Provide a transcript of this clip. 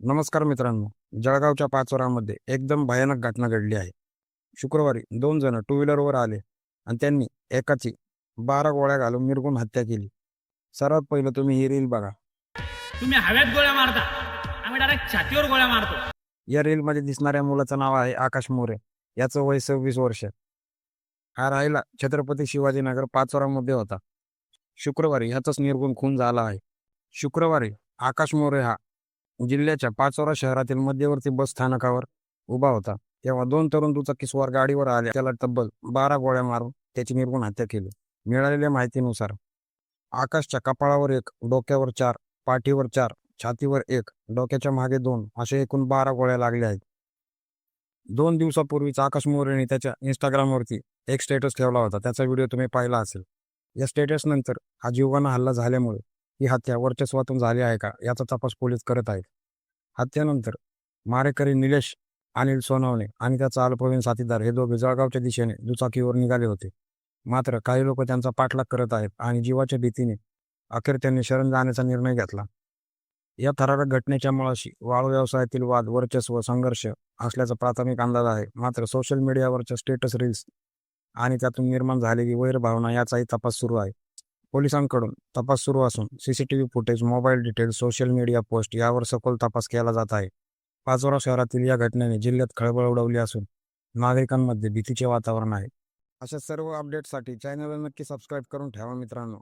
नमस्कार मित्रांनो. जळगावच्या पाचोरामध्ये एकदम भयानक घटना घडली आहे. शुक्रवारी दोन जण टू व्हीलरवर आले आणि त्यांनी एकाची बारा गोळ्या घालून मिरगून हत्या केली. सर्वात पहिलं तुम्ही ही रील बघा. तुम्ही हव्यात गोळ्या मारता. आम्ही डायरेक्ट छातीवर गोळ्या मारतो. या रीलमध्ये दिसणाऱ्या मुलाचं नाव आहे आकाश मोरे. याचं वय सव्वीस वर्ष. हा राहिला छत्रपती शिवाजीनगर पाचोरामध्ये होता. शुक्रवारी ह्याचाच निर्गुण खून झाला आहे. शुक्रवारी आकाश मोरे हा जिल्ह्याच्या पाचोरा शहरातील मध्यवर्ती बस स्थानकावर उभा होता. तेव्हा दोन तरुण दुचाकीस्वार गाडीवर आले. त्याला तब्बल बारा गोळ्या मारून त्याची निर्गुण हत्या केली. मिळालेल्या माहितीनुसार आकाशच्या कपाळावर एक डोक्यावर चार पाठीवर चार छातीवर एक डोक्याच्या मागे दोन असे एकूण बारा गोळ्या लागल्या आहेत. दोन दिवसापूर्वीच आकाश मोरेने त्याच्या इंस्टाग्रामवरती एक स्टेटस ठेवला होता. त्याचा व्हिडिओ तुम्ही पाहिला असेल. या स्टेटस नंतर हा जीवघाणा हल्ला झाल्यामुळे ही हत्या वर्चस्वातून झाली आहे का याचा तपास पोलीस करत आहेत. हत्येनंतर मारेकरी निलेश अनिल सोनवणे आणि त्याचा अल्पवयीन साथीदार हे दोघे जळगावच्या दिशेने दुचाकीवर निघाले होते. मात्र काही लोक त्यांचा पाठलाग करत आहेत आणि जीवाच्या भीतीने अखेर त्यांनी शरण जाण्याचा निर्णय घेतला. या थरारक घटनेच्या मुळाशी वाळू व्यवसायातील वाद वर्चस्व संघर्ष असल्याचा प्राथमिक अंदाज आहे. मात्र सोशल मीडियावरच्या स्टेटस रील्स आणि त्यातून निर्माण झालेली वैरभावना याचाही तपास सुरू आहे. पोलिसांकडून तपास सुरू असून CCTV footage mobile details social media post यावर सखोल तपास केला जात आहे. पाचोरा शहरातील या घटनेने जिल्ह्यात खळबळ उडवली असून नागरिकांमध्ये भीतीचे वातावरण आहे. अशा सर्व अपडेटसाठी चॅनलला नक्की सबस्क्राईब करून ठेवा मित्रांनो.